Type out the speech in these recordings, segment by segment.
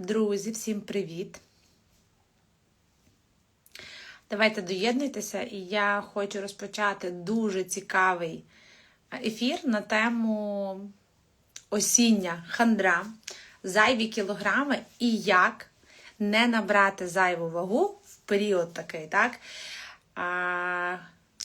Друзі, всім привіт! Давайте доєднуйтеся, і я хочу розпочати дуже цікавий ефір на тему осіння хандра, зайві кілограми і як не набрати зайву вагу в період такий, так?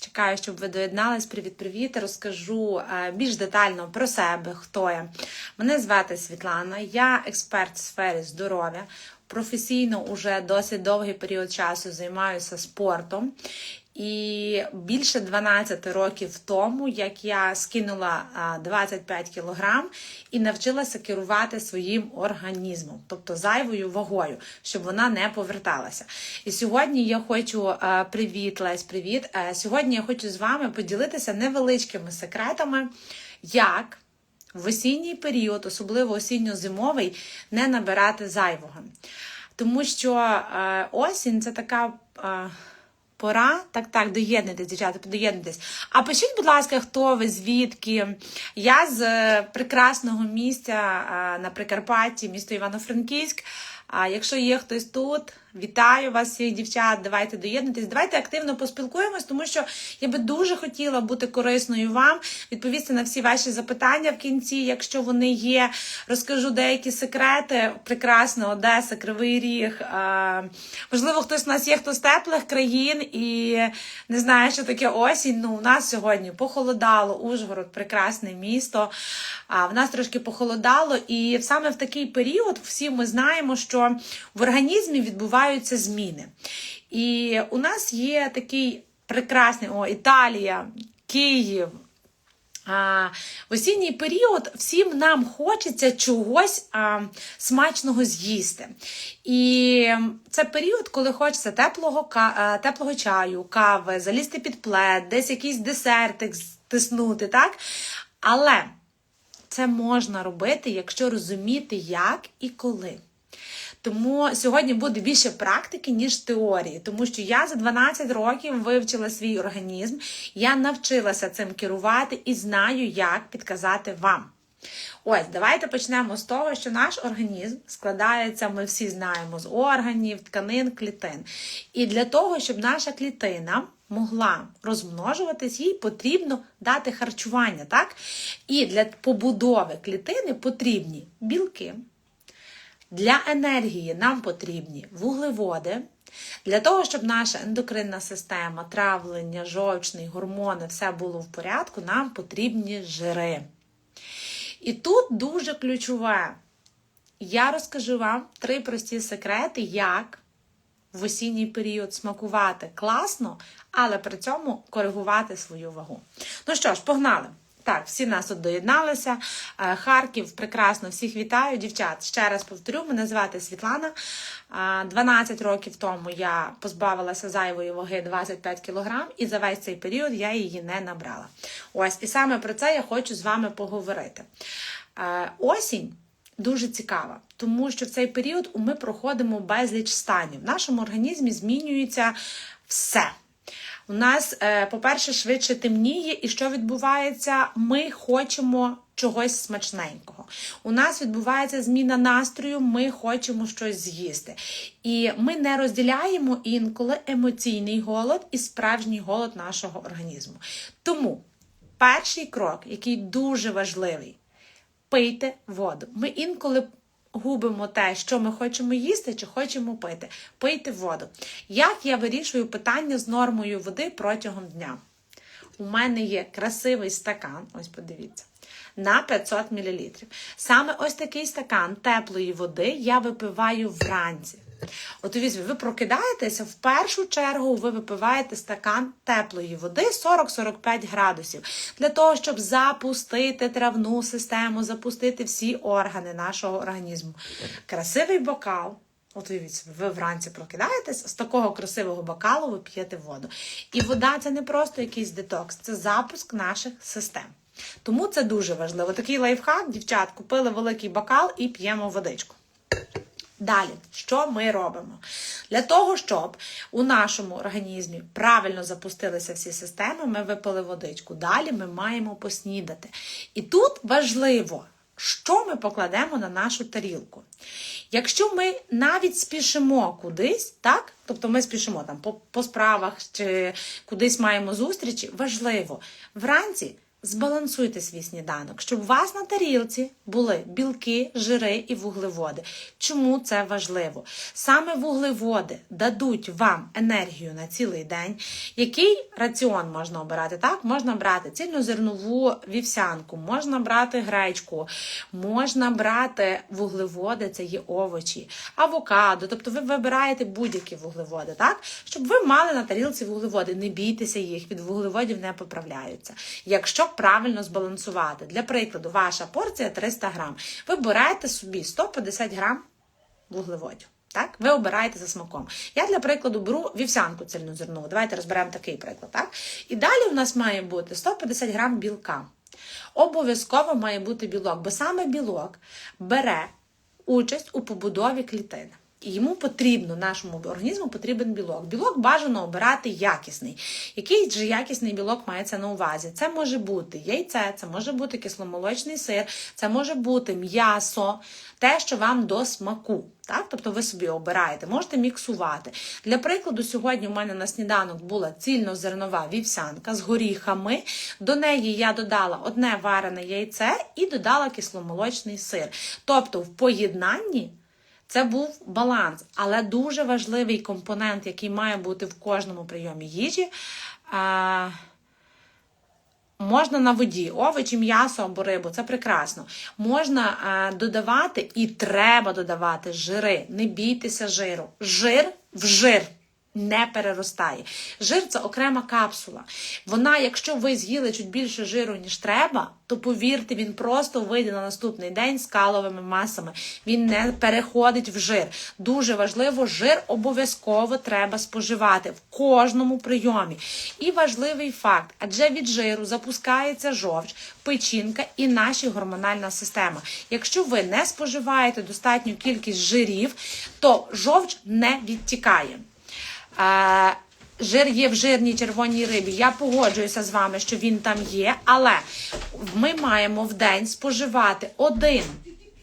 Чекаю, щоб ви доєднались. Привіт-привіт! Розкажу е, більш детально про себе, хто я. Мене звати Світлана, я експерт в сфері здоров'я. Професійно уже досить довгий період часу займаюся спортом. І більше 12 років тому, як я скинула 25 кілограм і навчилася керувати своїм організмом, тобто зайвою вагою, щоб вона не поверталася. І сьогодні я хочу привіт, Лесь, привіт. Е, сьогодні я хочу з вами поділитися невеличкими секретами, як в осінній період, особливо осінньо-зимовий, не набирати зайвого. Тому що е, осінь це така. Пора, так, так, доєднуйтесь, дівчата, доєднуйтесь. А пишіть, будь ласка, хто ви, звідки? Я з е, прекрасного місця е, на Прикарпатті, місто Івано-Франківськ. А якщо є хтось тут, вітаю вас, всіх дівчат. Давайте доєднуйтесь, давайте активно поспілкуємось, тому що я би дуже хотіла бути корисною вам, відповісти на всі ваші запитання в кінці, якщо вони є. Розкажу деякі секрети. Прекрасна Одеса, Кривий Ріг. А, можливо, хтось у нас є, хто з теплих країн і не знає, що таке осінь. Ну, у нас сьогодні похолодало, Ужгород, прекрасне місто. А в нас трошки похолодало, і саме в такий період всі ми знаємо, що в організмі відбуваються зміни. І у нас є такий прекрасний о, Італія, Київ. А, В осінній період всім нам хочеться чогось а, смачного з'їсти. І це період, коли хочеться теплого а, теплого чаю, кави, залізти під плед, десь якийсь десертик стиснути. так? Але це можна робити, якщо розуміти, як і коли. Тому сьогодні буде більше практики, ніж теорії, тому що я за 12 років вивчила свій організм, я навчилася цим керувати і знаю, як підказати вам. Ось, давайте почнемо з того, що наш організм складається, ми всі знаємо, з органів, тканин, клітин. І для того, щоб наша клітина могла розмножуватись, їй потрібно дати харчування. так? І для побудови клітини потрібні білки. Для енергії нам потрібні вуглеводи. Для того, щоб наша ендокринна система, травлення, жовчний, гормони, все було в порядку, нам потрібні жири. І тут дуже ключове. Я розкажу вам три прості секрети, як в осінній період смакувати класно, але при цьому коригувати свою вагу. Ну що ж, погнали! Так, всі нас тут доєдналися. Е, Харків, прекрасно, всіх вітаю, дівчат. Ще раз повторю, мене звати Світлана. 12 років тому я позбавилася зайвої ваги 25 кг, і за весь цей період я її не набрала. Ось, і саме про це я хочу з вами поговорити. Е, осінь. Дуже цікава, тому що в цей період ми проходимо безліч станів. В нашому організмі змінюється все. У нас, е, по-перше, швидше темніє, і що відбувається? Ми хочемо чогось смачненького. У нас відбувається зміна настрою, ми хочемо щось з'їсти. І ми не розділяємо інколи емоційний голод і справжній голод нашого організму. Тому перший крок, який дуже важливий, пийте воду. Ми інколи губимо те, що ми хочемо їсти чи хочемо пити. Пийте воду. Як я вирішую питання з нормою води протягом дня? У мене є красивий стакан, ось подивіться, на 500 мл. Саме ось такий стакан теплої води я випиваю вранці. От візьмі, ви прокидаєтеся, в першу чергу ви випиваєте стакан теплої води 40-45 градусів, для того, щоб запустити травну систему, запустити всі органи нашого організму. Красивий бокал. От уявіть, ви вранці прокидаєтесь, з такого красивого бокалу ви п'єте воду. І вода це не просто якийсь детокс, це запуск наших систем. Тому це дуже важливо. Такий лайфхак, дівчат, купили великий бокал і п'ємо водичку. Далі, що ми робимо? Для того, щоб у нашому організмі правильно запустилися всі системи, ми випили водичку. Далі ми маємо поснідати. І тут важливо що ми покладемо на нашу тарілку. Якщо ми навіть спішимо кудись, так? Тобто ми спішимо там по, по справах чи кудись маємо зустрічі, важливо вранці збалансуйте свій сніданок, щоб у вас на тарілці були білки, жири і вуглеводи. Чому це важливо? Саме вуглеводи дадуть вам енергію на цілий день. Який раціон можна обирати? Так, можна брати цільнозернову вівсянку, можна брати гречку, можна брати вуглеводи, це є овочі, авокадо. Тобто ви вибираєте будь-які вуглеводи, так? Щоб ви мали на тарілці вуглеводи. Не бійтеся їх, від вуглеводів не поправляються. Якщо правильно збалансувати. Для прикладу, ваша порція 300 грам. Ви берете собі 150 грам вуглеводів. Так, ви обираєте за смаком. Я для прикладу беру вівсянку цільнозернову. Давайте розберемо такий приклад. Так? І далі у нас має бути 150 грам білка. Обов'язково має бути білок, бо саме білок бере участь у побудові клітини. Йому потрібно, нашому організму потрібен білок. Білок бажано обирати якісний. Який же якісний білок мається на увазі? Це може бути яйце, це може бути кисломолочний сир, це може бути м'ясо, те, що вам до смаку. Так? Тобто ви собі обираєте, можете міксувати. Для прикладу, сьогодні у мене на сніданок була цільнозернова вівсянка з горіхами. До неї я додала одне варене яйце і додала кисломолочний сир. Тобто, в поєднанні. Це був баланс, але дуже важливий компонент, який має бути в кожному прийомі їжі. А, Можна на воді, овочі, м'ясо або рибу, це прекрасно. Можна а, додавати і треба додавати жири. Не бійтеся жиру. Жир в жир не переростає. Жир це окрема капсула. Вона, якщо ви з'їли чуть більше жиру, ніж треба, то повірте, він просто вийде на наступний день з каловими масами. Він не переходить в жир. Дуже важливо, жир обов'язково треба споживати в кожному прийомі. І важливий факт: адже від жиру запускається жовч, печінка і наша гормональна система. Якщо ви не споживаєте достатню кількість жирів, то жовч не відтікає. Жир є в жирній червоній рибі. Я погоджуюся з вами, що він там є, але ми маємо в день споживати один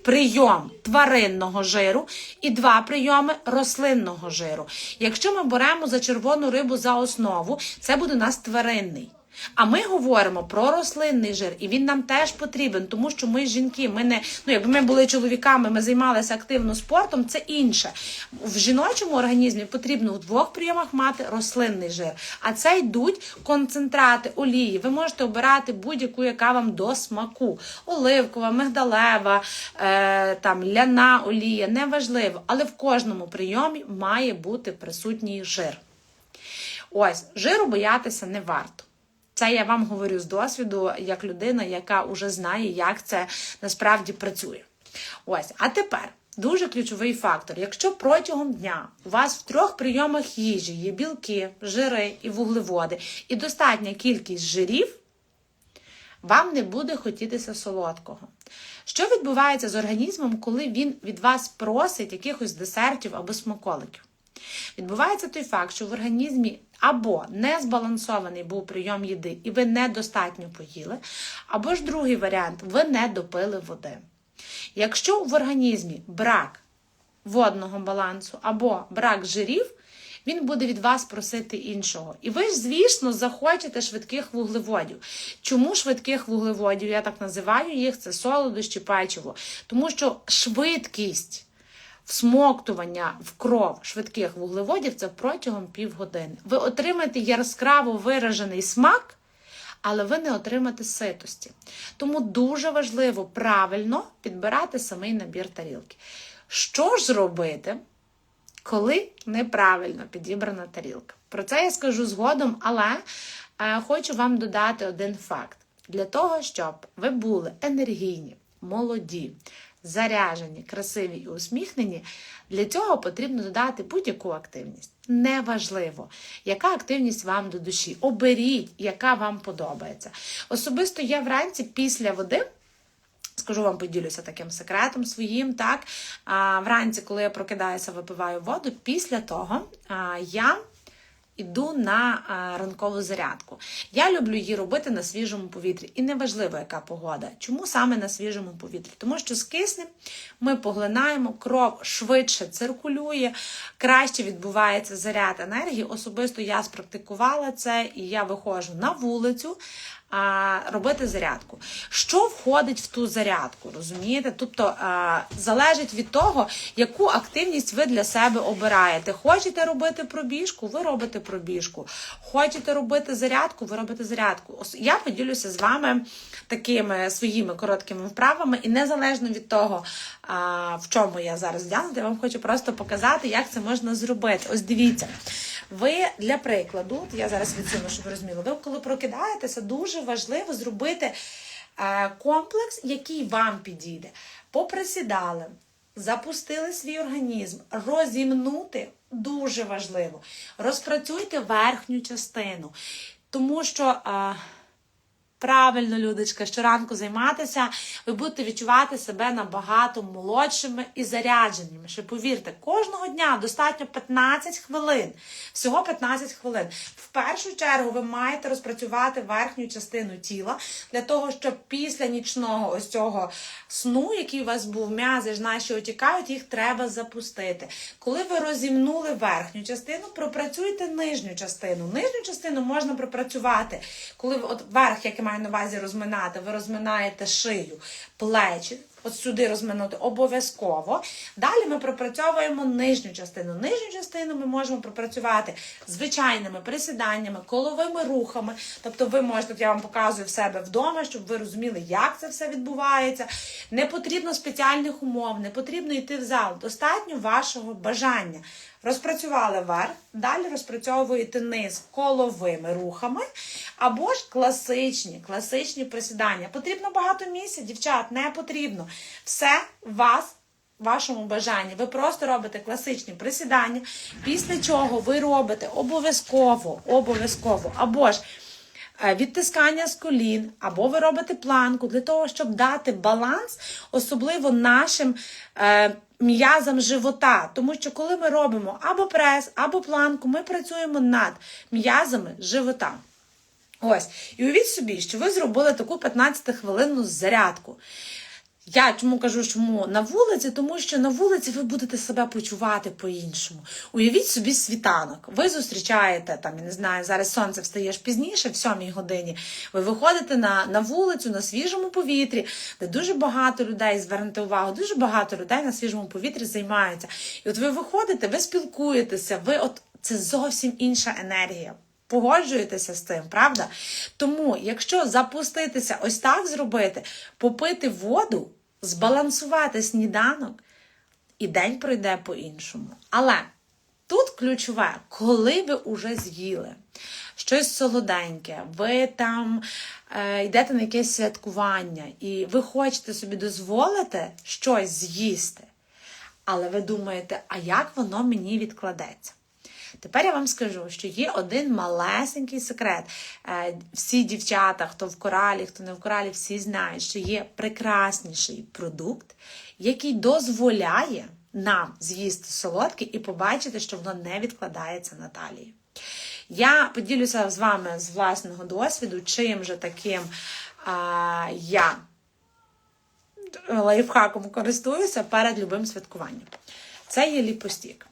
прийом тваринного жиру і два прийоми рослинного жиру. Якщо ми беремо за червону рибу за основу, це буде у нас тваринний. А ми говоримо про рослинний жир, і він нам теж потрібен, тому що ми жінки, ми не ну якби ми були чоловіками, ми займалися активно спортом. Це інше в жіночому організмі потрібно у двох прийомах мати рослинний жир. А це йдуть концентрати олії. Ви можете обирати будь-яку, яка вам до смаку: оливкова, мигдалева, е, там ляна олія, неважливо, але в кожному прийомі має бути присутній жир. Ось жиру боятися не варто. Це я вам говорю з досвіду, як людина, яка вже знає, як це насправді працює. Ось, а тепер. Дуже ключовий фактор. Якщо протягом дня у вас в трьох прийомах їжі є білки, жири і вуглеводи, і достатня кількість жирів, вам не буде хотітися солодкого. Що відбувається з організмом, коли він від вас просить якихось десертів або смаколиків? Відбувається той факт, що в організмі або не збалансований був прийом їди, і ви недостатньо поїли, або ж другий варіант ви не допили води. Якщо в організмі брак водного балансу або брак жирів, він буде від вас просити іншого. І ви ж, звісно, захочете швидких вуглеводів. Чому швидких вуглеводів? Я так називаю їх, це солодощі, печиво. Тому що швидкість всмоктування в кров швидких вуглеводів це протягом півгодини. Ви отримаєте яскраво виражений смак, але ви не отримаєте ситості. Тому дуже важливо правильно підбирати самий набір тарілки. Що ж робити, коли неправильно підібрана тарілка? Про це я скажу згодом, але е, хочу вам додати один факт: для того, щоб ви були енергійні, молоді, заряжені, красиві і усміхнені, для цього потрібно додати будь-яку активність. Неважливо, яка активність вам до душі. Оберіть, яка вам подобається. Особисто я вранці після води. Скажу вам, поділюся таким секретом своїм. так. А, Вранці, коли я прокидаюся, випиваю воду, після того а, я іду на а, ранкову зарядку. Я люблю її робити на свіжому повітрі. І неважливо, яка погода. Чому саме на свіжому повітрі? Тому що з киснем ми поглинаємо, кров швидше циркулює, краще відбувається заряд енергії. Особисто я спрактикувала це, і я виходжу на вулицю. А, робити зарядку. Що входить в ту зарядку? Розумієте? Тобто а, залежить від того, яку активність ви для себе обираєте. Хочете робити пробіжку, ви робите пробіжку. Хочете робити зарядку, ви робите зарядку. Я поділюся з вами такими своїми короткими вправами, і незалежно від того, а, в чому я зараз вдягнута, я вам хочу просто показати, як це можна зробити. Ось дивіться. Ви для прикладу, я зараз відсуну, щоб ви розуміли, ви коли прокидаєтеся, дуже важливо зробити е, комплекс, який вам підійде. Поприсідали, запустили свій організм, розімнути дуже важливо. Розпрацюйте верхню частину, тому що. Правильно, Людочка, щоранку займатися, ви будете відчувати себе набагато молодшими і зарядженими. Ще повірте, кожного дня достатньо 15 хвилин. Всього 15 хвилин. В першу чергу ви маєте розпрацювати верхню частину тіла для того, щоб після нічного ось цього сну, який у вас був, м'язи ж наші отікають, їх треба запустити. Коли ви розімнули верхню частину, пропрацюйте нижню частину. Нижню частину можна пропрацювати, коли от верх, як я маю на увазі розминати, ви розминаєте шию, плечі. От сюди розминути обов'язково. Далі ми пропрацьовуємо нижню частину. Нижню частину ми можемо пропрацювати звичайними присіданнями, коловими рухами. Тобто, ви можете, я вам показую в себе вдома, щоб ви розуміли, як це все відбувається. Не потрібно спеціальних умов, не потрібно йти в зал. Достатньо вашого бажання. Розпрацювали верх, далі розпрацьовуєте низ коловими рухами, або ж класичні, класичні присідання. Потрібно багато місця, дівчат, не потрібно. Все вас вашому бажанні. Ви просто робите класичні присідання, після чого ви робите обов'язково, обов'язково, або ж е, відтискання з колін, або ви робите планку для того, щоб дати баланс, особливо нашим е, м'язам живота. Тому що коли ми робимо або прес, або планку, ми працюємо над м'язами живота. Ось, і уявіть собі, що ви зробили таку 15-хвилинну зарядку. Я чому кажу, чому на вулиці, тому що на вулиці ви будете себе почувати по-іншому. Уявіть собі світанок. Ви зустрічаєте там, я не знаю, зараз сонце встає ж пізніше, в сьомій годині. Ви виходите на, на вулицю на свіжому повітрі, де дуже багато людей, звернете увагу, дуже багато людей на свіжому повітрі займаються. І от ви виходите, ви спілкуєтеся, ви от це зовсім інша енергія. Погоджуєтеся з цим, правда? Тому, якщо запуститися ось так зробити, попити воду, збалансувати сніданок, і день пройде по-іншому. Але тут ключове, коли ви вже з'їли щось солоденьке, ви там е, йдете на якесь святкування, і ви хочете собі дозволити щось з'їсти, але ви думаєте, а як воно мені відкладеться? Тепер я вам скажу, що є один малесенький секрет. Е, Всі дівчата, хто в коралі, хто не в коралі, всі знають, що є прекрасніший продукт, який дозволяє нам з'їсти солодке і побачити, що воно не відкладається на талії. Я поділюся з вами з власного досвіду, чим же таким а, я лайфхаком користуюся перед любим святкуванням. Це є ліпостік.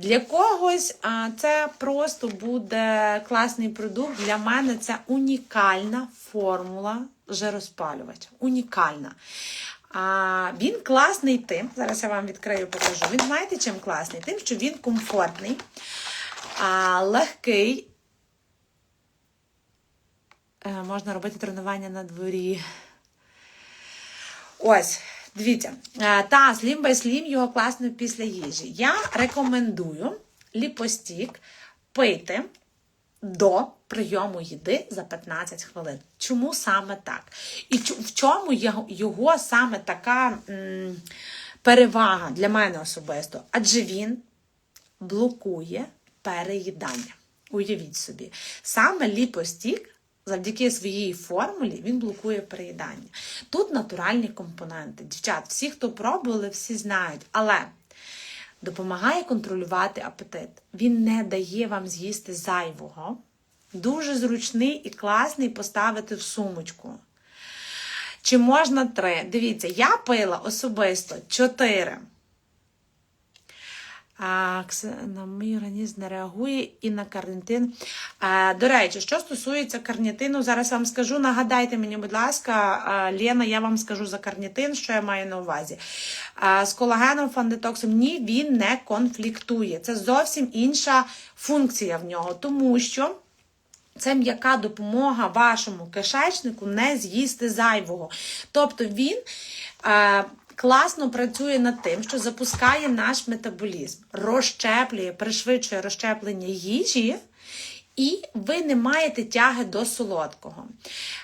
Для когось це просто буде класний продукт. Для мене це унікальна формула жироспалювача. Унікальна. А, Він класний тим, зараз я вам відкрию покажу. Він знаєте, чим класний? Тим, що він комфортний, а, легкий. Е, можна робити тренування на дворі. Ось, дивіться. Е, Та Slim by Slim його класно після їжі. Я рекомендую ліпостік пити до прийому їди за 15 хвилин. Чому саме так? І в чому його, саме така перевага для мене особисто? Адже він блокує переїдання. Уявіть собі, саме ліпостік. Завдяки своїй формулі він блокує переїдання. Тут натуральні компоненти. Дівчат, всі, хто пробували, всі знають. Але допомагає контролювати апетит. Він не дає вам з'їсти зайвого. Дуже зручний і класний поставити в сумочку. Чи можна три? Дивіться, я пила особисто чотири. На мій організм не реагує і на карнітин. До речі, що стосується карнітину, зараз вам скажу. Нагадайте мені, будь ласка, а, Лєна, я вам скажу за карнітин, що я маю на увазі. З колагеном фандетоксом ні, він не конфліктує. Це зовсім інша функція в нього, тому що. Це м'яка допомога вашому кишечнику не з'їсти зайвого. Тобто він е, класно працює над тим, що запускає наш метаболізм, розщеплює, пришвидшує розщеплення їжі. І ви не маєте тяги до солодкого.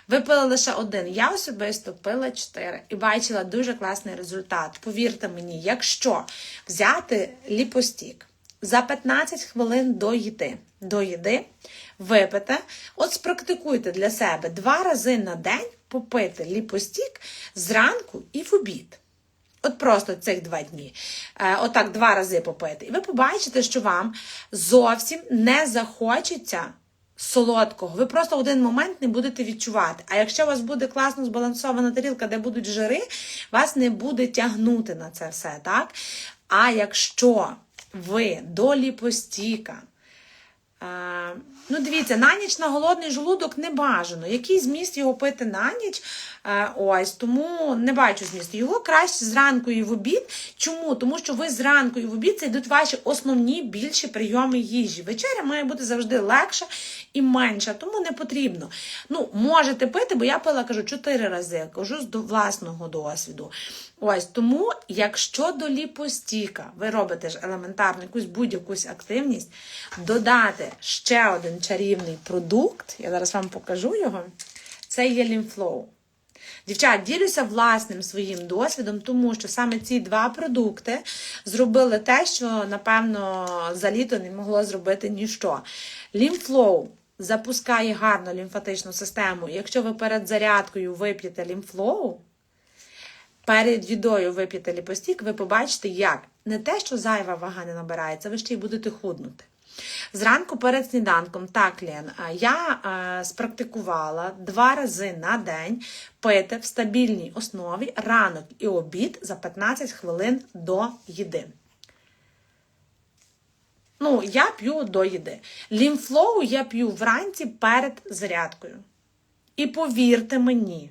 Ви пили лише один. Я особисто пила 4 і бачила дуже класний результат. Повірте мені, якщо взяти ліпостік за 15 хвилин до їди, до їди випити, от спрактикуйте для себе два рази на день попити ліпостік зранку і в обід. От просто цих два дні. Е, Отак два рази попити. І ви побачите, що вам зовсім не захочеться солодкого. Ви просто один момент не будете відчувати. А якщо у вас буде класно збалансована тарілка, де будуть жири, вас не буде тягнути на це все, так? А якщо ви до ліпостіка Е, Ну, дивіться, на ніч на голодний желудок не бажано. Який зміст його пити на ніч? Е, Ось, тому не бачу змісту. Його краще зранку і в обід. Чому? Тому що ви зранку і в обід це йдуть ваші основні більші прийоми їжі. Вечеря має бути завжди легша і менша, тому не потрібно. Ну, можете пити, бо я пила, кажу, чотири рази, кажу з власного досвіду. Ось тому, якщо до ліпостіка ви робите ж елементарну якусь будь-яку активність, додати ще один чарівний продукт, я зараз вам покажу його, це є лімфлоу. Дівчат, ділюся власним своїм досвідом, тому що саме ці два продукти зробили те, що, напевно, за літо не могло зробити ніщо. Лімфлоу запускає гарно лімфатичну систему. Якщо ви перед зарядкою вип'єте лімфлоу, перед їдою вип'єте ліпостік, ви побачите, як не те, що зайва вага не набирається, ви ще й будете худнути. Зранку перед сніданком, так, Лен, я е, спрактикувала два рази на день пити в стабільній основі ранок і обід за 15 хвилин до їди. Ну, я п'ю до їди. Лімфлоу я п'ю вранці перед зарядкою. І повірте мені,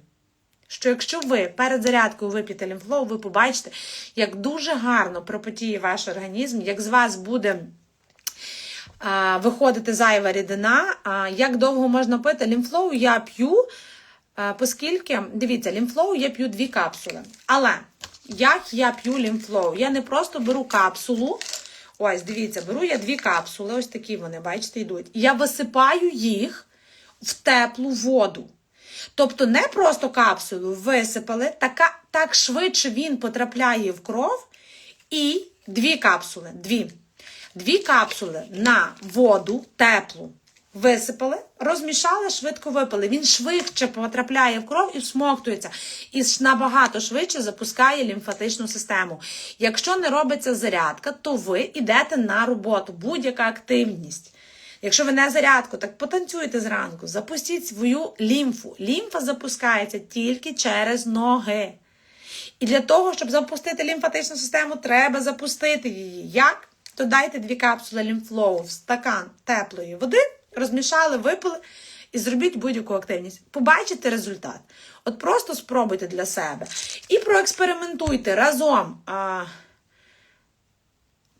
що якщо ви перед зарядкою вип'єте лімфлоу, ви побачите, як дуже гарно пропотіє ваш організм, як з вас буде виходити зайва рідина, як довго можна пити лімфлоу, я п'ю, оскільки, дивіться, лімфлоу я п'ю дві капсули. Але як я п'ю лімфлоу? Я не просто беру капсулу. Ось, дивіться, беру я дві капсули, ось такі вони, бачите, йдуть. Я висипаю їх в теплу воду. Тобто не просто капсулу висипали, така, так швидше він потрапляє в кров. І дві капсули, дві. Дві капсули на воду теплу висипали, розмішали, швидко випили. Він швидше потрапляє в кров і всмоктується. І набагато швидше запускає лімфатичну систему. Якщо не робиться зарядка, то ви йдете на роботу, будь-яка активність. Якщо ви не зарядку, так потанцюйте зранку, запустіть свою лімфу. Лімфа запускається тільки через ноги. І для того, щоб запустити лімфатичну систему, треба запустити її. Як? То дайте дві капсули лімфлоу в стакан теплої води, розмішали, випили і зробіть будь-яку активність. Побачите результат. От просто спробуйте для себе. І проекспериментуйте разом. А...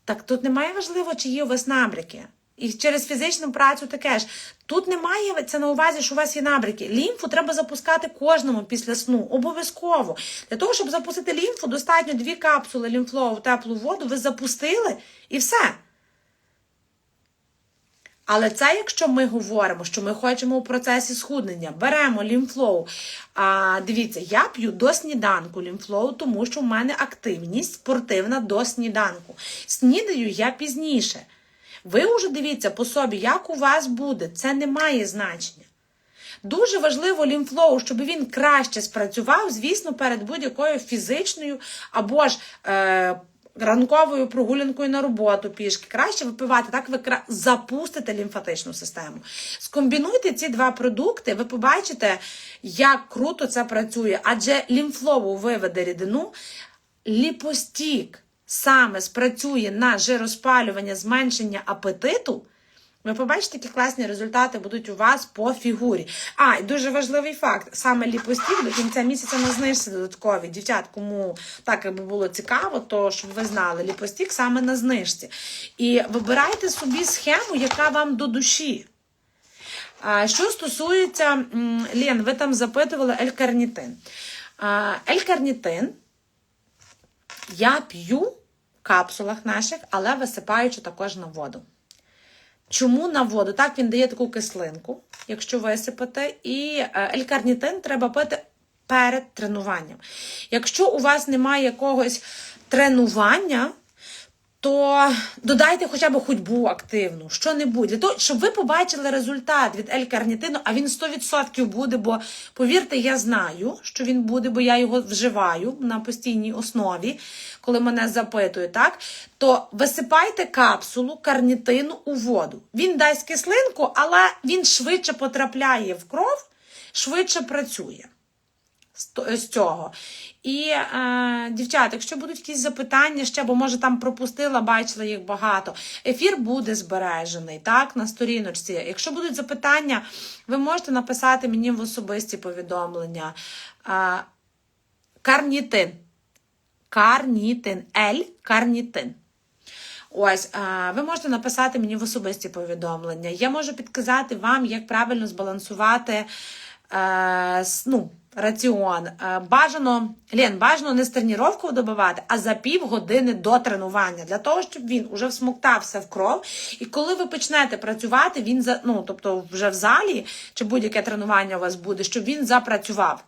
Так тут немає важливо, чи є у вас набряки. І через фізичну працю таке ж. Тут немає це на увазі, що у вас є набряки. Лімфу треба запускати кожному після сну. Обов'язково. Для того, щоб запустити лімфу, достатньо дві капсули лімфлоу теплу воду, ви запустили і все. Але це, якщо ми говоримо, що ми хочемо у процесі схуднення, беремо лімфлоу. А, Дивіться, я п'ю до сніданку лімфлоу, тому що в мене активність спортивна до сніданку. Снідаю я пізніше. Ви вже дивіться по собі, як у вас буде, це не має значення. Дуже важливо лімфлоу, щоб він краще спрацював, звісно, перед будь-якою фізичною або ж е, ранковою прогулянкою на роботу пішки. Краще випивати, так ви запустите лімфатичну систему. Скомбінуйте ці два продукти, ви побачите, як круто це працює. Адже лімфлову виведе рідину, ліпостік саме спрацює на жироспалювання, зменшення апетиту. Ви побачите, які класні результати будуть у вас по фігурі. А, і дуже важливий факт: саме ліпостів до кінця місяця на знижці додаткові. Дівчат, кому так якби було цікаво, то щоб ви знали, ліпостік саме на знижці. І вибирайте собі схему, яка вам до душі. Що стосується, м, Лен, ви там запитували L-карнітин. А, L-карнітин я п'ю в капсулах наших, але висипаючи також на воду. Чому на воду? Так, він дає таку кислинку, якщо висипати, і е, L-карнітин треба пити перед тренуванням. Якщо у вас немає якогось тренування, то додайте хоча б ходьбу активну, що-небудь, для того, щоб ви побачили результат від L-карнітину, а він 100% буде, бо повірте, я знаю, що він буде, бо я його вживаю на постійній основі, коли мене запитують, так? То висипайте капсулу карнітину у воду. Він дасть кислинку, але він швидше потрапляє в кров, швидше працює з цього. І, е, дівчата, якщо будуть якісь запитання ще, бо може там пропустила, бачила їх багато. Ефір буде збережений, так, на сторіночці. Якщо будуть запитання, ви можете написати мені в особисті повідомлення. Е, карнітин. Карнітин. Л. Карнітин. Ось, ви можете написати мені в особисті повідомлення. Я можу підказати вам, як правильно збалансувати е, ну, раціон. Е, бажано, Лен, бажано не з тренування добивати, а за пів години до тренування, для того, щоб він уже всмоктався в кров. І коли ви почнете працювати, він за, ну, тобто вже в залі, чи будь-яке тренування у вас буде, щоб він запрацював.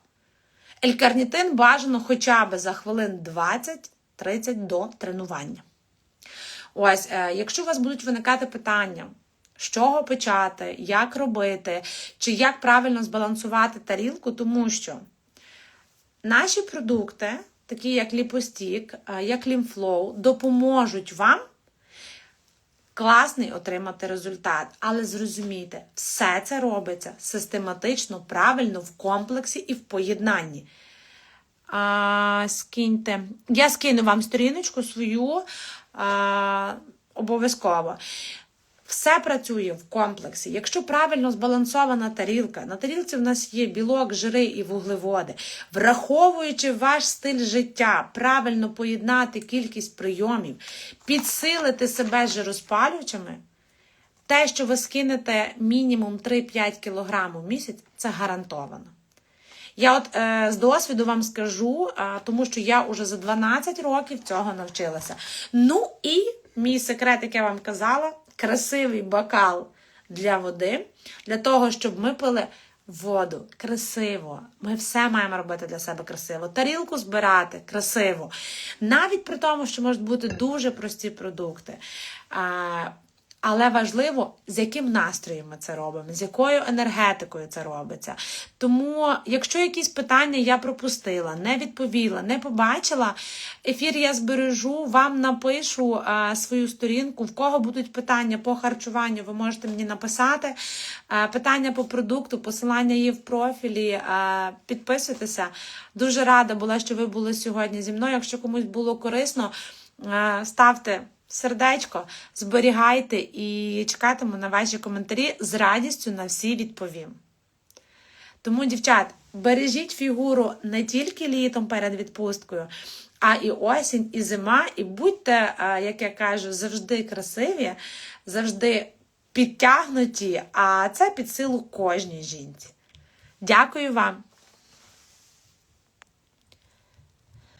Елькарнітин бажано хоча б за хвилин 20-30 до тренування. Ось, е, якщо у вас будуть виникати питання, з чого почати, як робити, чи як правильно збалансувати тарілку, тому що наші продукти, такі як ліпостік, е, як лімфлоу, допоможуть вам класний отримати результат. Але зрозумійте, все це робиться систематично, правильно, в комплексі і в поєднанні. А, скиньте. Я скину вам сторіночку свою а, обов'язково. Все працює в комплексі. Якщо правильно збалансована тарілка, на тарілці в нас є білок, жири і вуглеводи, враховуючи ваш стиль життя, правильно поєднати кількість прийомів, підсилити себе жироспалювачами, те, що ви скинете мінімум 3-5 кг в місяць, це гарантовано. Я от е, з досвіду вам скажу, е, тому що я уже за 12 років цього навчилася. Ну і мій секрет, як я вам казала, красивий бокал для води, для того, щоб ми пили воду красиво. Ми все маємо робити для себе красиво. Тарілку збирати красиво. Навіть при тому, що можуть бути дуже прості продукти. Е, але важливо, з яким настроєм ми це робимо, з якою енергетикою це робиться. Тому, якщо якісь питання я пропустила, не відповіла, не побачила, ефір я збережу, вам напишу а, свою сторінку. В кого будуть питання по харчуванню, ви можете мені написати. А, питання по продукту, посилання є в профілі. А, підписуйтеся. Дуже рада була, що ви були сьогодні зі мною. Якщо комусь було корисно, а, ставте сердечко, зберігайте і чекатиму на ваші коментарі. З радістю на всі відповім. Тому, дівчат, бережіть фігуру не тільки літом перед відпусткою, а і осінь, і зима, і будьте, як я кажу, завжди красиві, завжди підтягнуті, а це під силу кожній жінці. Дякую вам!